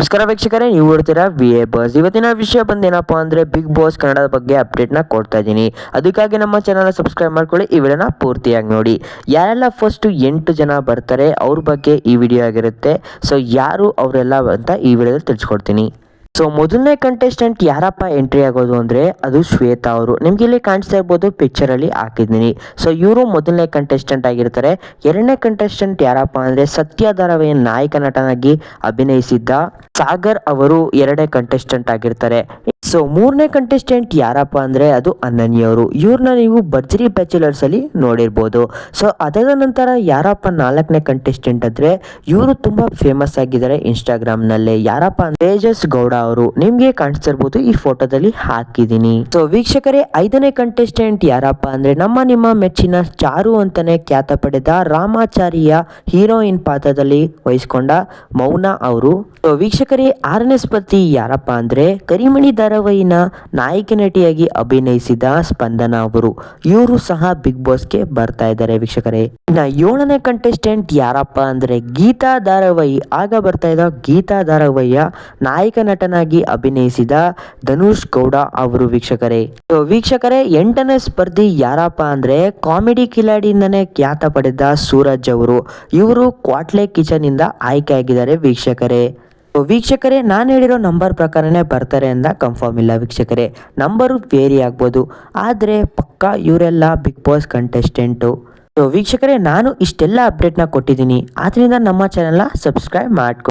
ನಮಸ್ಕಾರ ವೀಕ್ಷಕರೇ, ನೀವು ನೋಡ್ತೀರಾ ವಿ ಎ ಬಾಸ್ ಇವತ್ತಿನ ವಿಷಯ ಬಂದೇನಪ್ಪ ಅಂದರೆ ಬಿಗ್ ಬಾಸ್ ಕನ್ನಡದ ಬಗ್ಗೆ ಅಪ್ಡೇಟ್ನ ಕೊಡ್ತಾ ಇದ್ದೀನಿ. ಅದಕ್ಕಾಗಿ ನಮ್ಮ ಚಾನಲ್ ಸಬ್ಸ್ಕ್ರೈಬ್ ಮಾಡ್ಕೊಳ್ಳಿ, ಈ ವಿಡಿಯೋನ ಪೂರ್ತಿಯಾಗಿ ನೋಡಿ. ಯಾರೆಲ್ಲ ಫಸ್ಟ್ ಎಂಟು ಜನ ಬರ್ತಾರೆ, ಅವ್ರ ಬಗ್ಗೆ ಈ ವಿಡಿಯೋ ಆಗಿರುತ್ತೆ. ಸೊ ಯಾರು ಅವರೆಲ್ಲ ಅಂತ ಈ ವಿಡಿಯೋದಲ್ಲಿ ತಿಳಿಸ್ಕೊಡ್ತೀನಿ. ಸೊ ಮೊದಲನೇ ಕಂಟೆಸ್ಟೆಂಟ್ ಯಾರಪ್ಪ ಎಂಟ್ರಿ ಆಗೋದು ಅಂದರೆ ಅದು ಶ್ವೇತಾ ಅವರು. ನಿಮ್ಗೆ ಇಲ್ಲಿ ಕಾಣಿಸ್ತಾ ಇರ್ಬೋದು ಪಿಕ್ಚರಲ್ಲಿ ಹಾಕಿದ್ದೀನಿ. ಸೊ ಇವರು ಮೊದಲನೇ ಕಂಟೆಸ್ಟೆಂಟ್ ಆಗಿರ್ತಾರೆ. ಎರಡನೇ ಕಂಟೆಸ್ಟೆಂಟ್ ಯಾರಪ್ಪ ಅಂದರೆ ಸತ್ಯ ಧಾರಾವಾಹಿಯ ನಾಯಕ ನಟನಾಗಿ ಅಭಿನಯಿಸಿದ್ದ ಸಾಗರ್ ಅವರು ಎರಡನೇ ಕಂಟೆಸ್ಟೆಂಟ್ ಆಗಿರ್ತಾರೆ. ಸೊ ಮೂರನೇ ಕಂಟೆಸ್ಟೆಂಟ್ ಯಾರಪ್ಪ ಅಂದರೆ ಅದು ಅನನ್ಯ ಅವರು ಇವ್ರನ್ನ ನೀವು ಭರ್ಜರಿ ಬ್ಯಾಚುಲರ್ಸ್ ಅಲ್ಲಿ ನೋಡಿರ್ಬೋದು. ಸೊ ಅದಾದ ನಂತರ ಯಾರಪ್ಪ ನಾಲ್ಕನೇ ಕಂಟೆಸ್ಟೆಂಟ್ ಅಂದರೆ, ಇವರು ತುಂಬ ಫೇಮಸ್ ಆಗಿದ್ದಾರೆ ಇನ್ಸ್ಟಾಗ್ರಾಮ್ನಲ್ಲೇ ಯಾರಪ್ಪ ಅಂದ್ರೆ ತೇಜಸ್ ಗೌಡ ಅವರು. ನಿಮಗೆ ಕಾಣಿಸ್ತಿರ್ಬೋದು ಈ ಫೋಟೋದಲ್ಲಿ ಹಾಕಿದ್ದೀನಿ. ಸೊ ವೀಕ್ಷಕರೇ, ಐದನೇ ಕಂಟೆಸ್ಟೆಂಟ್ ಯಾರಪ್ಪ ಅಂದ್ರೆ, ನಮ್ಮ ನಿಮ್ಮ ಮೆಚ್ಚಿನ ಚಾರು ಅಂತಾನೆ ಖ್ಯಾತ ಪಡೆದ ರಾಮಾಚಾರಿಯ ಹೀರೋಯಿನ್ ಪಾತ್ರದಲ್ಲಿ ವಹಿಸಿಕೊಂಡ ಮೌನ ಅವರು. ಸೊ ವೀಕ್ಷಕರೇ, ಆರನೇ ಸ್ಪರ್ಧಿ ಯಾರಪ್ಪ ಅಂದ್ರೆ, ಕರಿಮಣಿ ಧಾರಾವಾಹಿನ ನಾಯಕಿ ನಟಿಯಾಗಿ ಅಭಿನಯಿಸಿದ ಸ್ಪಂದನ ಅವರು. ಇವರು ಸಹ ಬಿಗ್ ಬಾಸ್ಗೆ ಬರ್ತಾ ಇದ್ದಾರೆ ವೀಕ್ಷಕರೇ. ಇನ್ನ ಏಳನೇ ಕಂಟೆಸ್ಟೆಂಟ್ ಯಾರಪ್ಪ ಅಂದ್ರೆ ಗೀತಾ ಧಾರಾವಾಹಿ. ಆಗ ಬರ್ತಾ ಇದ್ದ ಗೀತಾ ಧಾರಾವಾಹಿಯ ನಾಯಕ ನಟನಾಗಿ ಅಭಿನಯಿಸಿದ ಧನುಷ್ ಗೌಡ ಅವರು ವೀಕ್ಷಕರೇ. ವೀಕ್ಷಕರೇ, ಎಂಟನೇ ಸ್ಪರ್ಧಿ ಯಾರಪ್ಪ ಅಂದ್ರೆ ಕಾಮಿಡಿ ಕಿಲಾಡಿಯಿಂದನೇ ಖ್ಯಾತ ಪಡೆದ ಸೂರಜ್ ಅವರು. ಇವರು ಕ್ವಾಟ್ಲೆ ಕಿಚನ್ ಇಂದ ಆಯ್ಕೆ ಆಗಿದ್ದಾರೆ ವೀಕ್ಷಕರೇ. ವೀಕ್ಷಕರೇ, ನಾನು ಹೇಳಿರೋ ನಂಬರ್ ಪ್ರಕಾರನೇ ಬರ್ತಾರೆ ಅಂತ ಕನ್ಫರ್ಮ್ ಇಲ್ಲ ವೀಕ್ಷಕರೇ. ನಂಬರು ವೇರಿ ಆಗ್ಬೋದು. ಆದರೆ, ಪಕ್ಕ ಇವರೆಲ್ಲ ಬಿಗ್ ಬಾಸ್ ಕಂಟೆಸ್ಟೆಂಟು ಸೊ ವೀಕ್ಷಕರೇ, ನಾನು ಇಷ್ಟೆಲ್ಲ ಅಪ್ಡೇಟ್ನ ಕೊಟ್ಟಿದ್ದೀನಿ. ಆದ್ದರಿಂದ ನಮ್ಮ ಚಾನೆಲ್ನ ಸಬ್ಸ್ಕ್ರೈಬ್ ಮಾಡ್ಕೊ